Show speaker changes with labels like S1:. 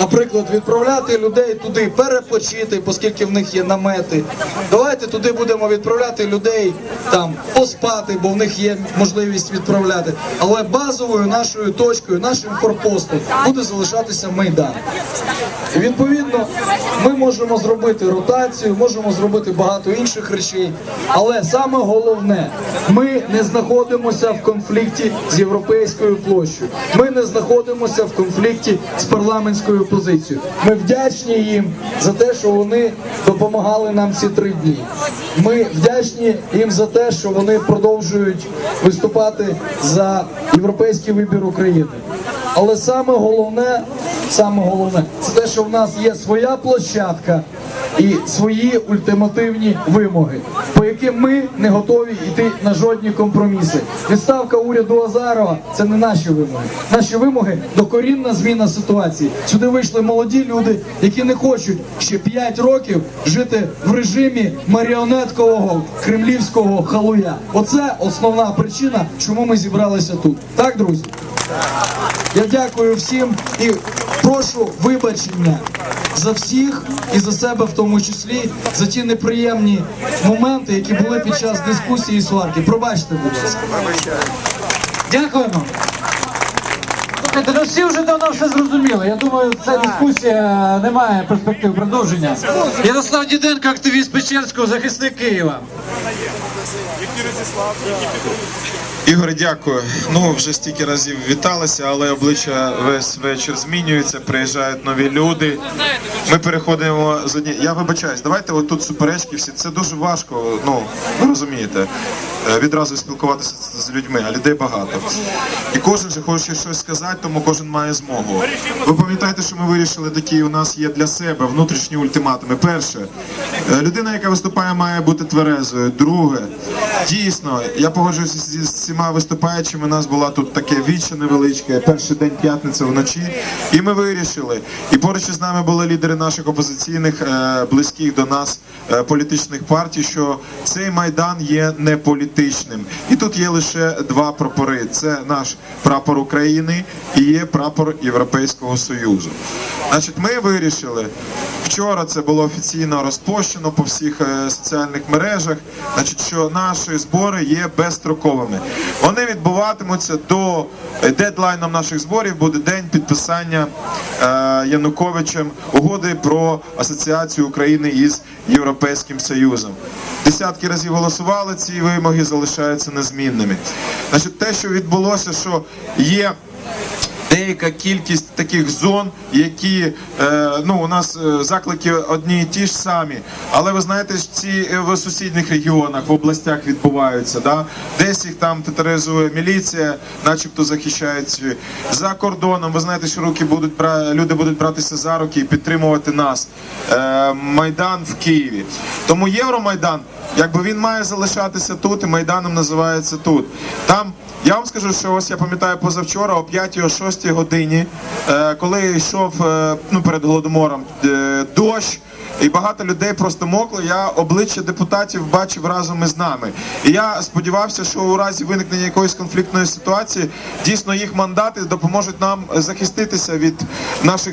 S1: наприклад, відправляти людей туди перепочити, оскільки в них є намети. Давайте туди будемо відправляти людей там поспати, бо в них є можливість відправляти. Але базовою нашою точкою, нашим форпостом буде залишатися майдан. І відповідно, ми можемо зробити ротацію, можемо зробити багато інших речей. Але саме головне, ми не знаходимося в конфлікті з європейською площею. Ми не знаходимося в конфлікті з парламентською позицією. Ми вдячні їм за те, що вони допомагали нам ці три дні. Ми вдячні їм за те, що вони продовжують виступати за європейський вибір України. Але саме головне, саме головне, це те, що в нас є своя площадка і свої ультимативні вимоги, по яким ми не готові йти на жодні компроміси. Відставка уряду Азарова це не наші вимоги. Наші вимоги докорінна зміна ситуації. Сюди вийшли молоді люди, які не хочуть ще 5 років жити в режимі маріонеткового кремлівського халуя. Оце основна причина, чому ми зібралися тут. Так, друзі? Я дякую всім і прошу вибачення за всіх і за себе в тому числі за ті неприємні моменти, які були під час дискусії і сварки. Пробачте, будь ласка.
S2: Дякуємо. Ну всі вже давно все зрозуміли. Я думаю, ця дискусія не має перспектив продовження. Ярослав Діденко, активіст Печерського, захисник Києва.
S3: Ігор, дякую. Ну вже стільки разів віталися, але обличчя весь вечір змінюється. Приїжджають нові люди. Ми переходимо з одні. Я вибачаюсь, давайте отут суперечки всі. Це дуже важко. Ну ви розумієте, відразу спілкуватися з- людьми, а людей багато. І кожен же хоче щось сказати, тому кожен має змогу. Ви пам'ятаєте, що ми вирішили такі. У нас є для себе внутрішні ультиматуми. Перше, е, людина, яка виступає, має бути тверезою. Друге, дійсно, я погоджуюся зі всіма виступаючими. У нас була тут таке віче невеличке, перший день п'ятниця вночі. І ми вирішили. І поруч із нами були лідери наших опозиційних е, близьких до нас е, політичних партій, що цей майдан є не політичним. І тут є лише два прапори: це наш прапор України і є прапор Європейського Союзу. Значить, ми вирішили. Вчора це було офіційно розпощено по всіх е, соціальних мережах. Значить, що наші збори є безстроковими. Вони відбуватимуться до е, дедлайном наших зборів буде день підписання е, Януковичем угоди про асоціацію України із Європейським Союзом. Десятки разів голосували, ці вимоги залишаються незмінними. Значить, те, що відбулося, що є деяка кількість таких зон, які е, ну у нас е, заклики одні і ті ж самі. Але ви знаєте, ці е, в сусідніх регіонах, в областях відбуваються. Да? Десь їх там тетеризує міліція, начебто захищають за кордоном. Ви знаєте, що руки будуть люди будуть братися за руки і підтримувати нас. Майдан в Києві. Тому Євромайдан, якби він має залишатися тут, і майданом називається тут. Там я вам скажу, що ось я пам'ятаю позавчора о 5-6 годині, е, коли йшов е, ну, перед голодомором е, дощ. І багато людей просто мокли. Я обличчя депутатів бачив разом із нами. І я сподівався, що у разі виникнення якоїсь конфліктної ситуації дійсно їх мандати допоможуть нам захиститися від наших